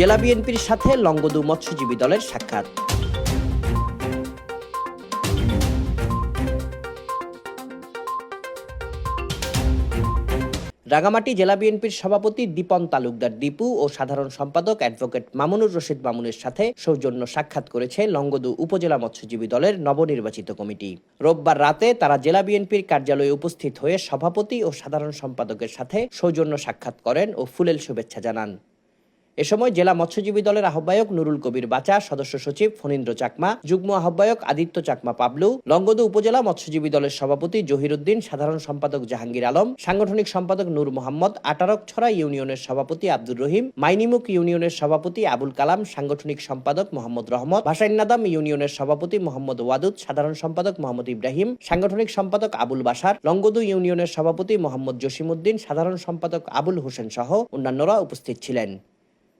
জেলা বিএনপির সাথে লঙ্গদু মৎস্যজীবী দলের সাক্ষাৎ। রাঙামাটি জেলা বিএনপির সভাপতি দীপন তালুকদার দীপু ও সাধারণ সম্পাদক অ্যাডভোকেট মামুনুর রশিদ মামুনের সাথে সৌজন্য সাক্ষাৎ করেছে লঙ্গদু উপজেলা মৎস্যজীবী দলের নবনির্বাচিত কমিটি। রোববার রাতে তারা জেলা বিএনপির কার্যালয়ে উপস্থিত হয়ে সভাপতি ও সাধারণ সম্পাদকের সাথে সৌজন্য সাক্ষাৎ করেন ও ফুলেল শুভেচ্ছা জানান। এ সময় জেলা মৎস্যজীবী দলের আহ্বায়ক নুরুল কবির বাচা, সদস্য সচিব ফণীন্দ্র চাকমা, যুগ্ম আহ্বায়ক আদিত্য চাকমা পাবলু লঙ্গদু উপজেলা মৎস্যজীবী দলের সভাপতি জহিরুদ্দিন, সাধারণ সম্পাদক জাহাঙ্গীর আলম, সাংগঠনিক সম্পাদক নূর মোহাম্মদ আটারকছড়া ইউনিয়নের সভাপতি আব্দুর রহিম, মাইনিমুখ ইউনিয়নের সভাপতি আবুল কালাম, সাংগঠনিক সম্পাদক মোহাম্মদ রহমত ভাসাইনাদাম ইউনিয়নের সভাপতি মোহাম্মদ ওয়াদুদ, সাধারণ সম্পাদক মোহাম্মদ ইব্রাহিম, সাংগঠনিক সম্পাদক আবুল বাসার লঙ্গদু ইউনিয়নের সভাপতি মোহাম্মদ জসিমউদ্দিন, সাধারণ সম্পাদক আবুল হোসেন সহ অন্যান্যরা উপস্থিত ছিলেন।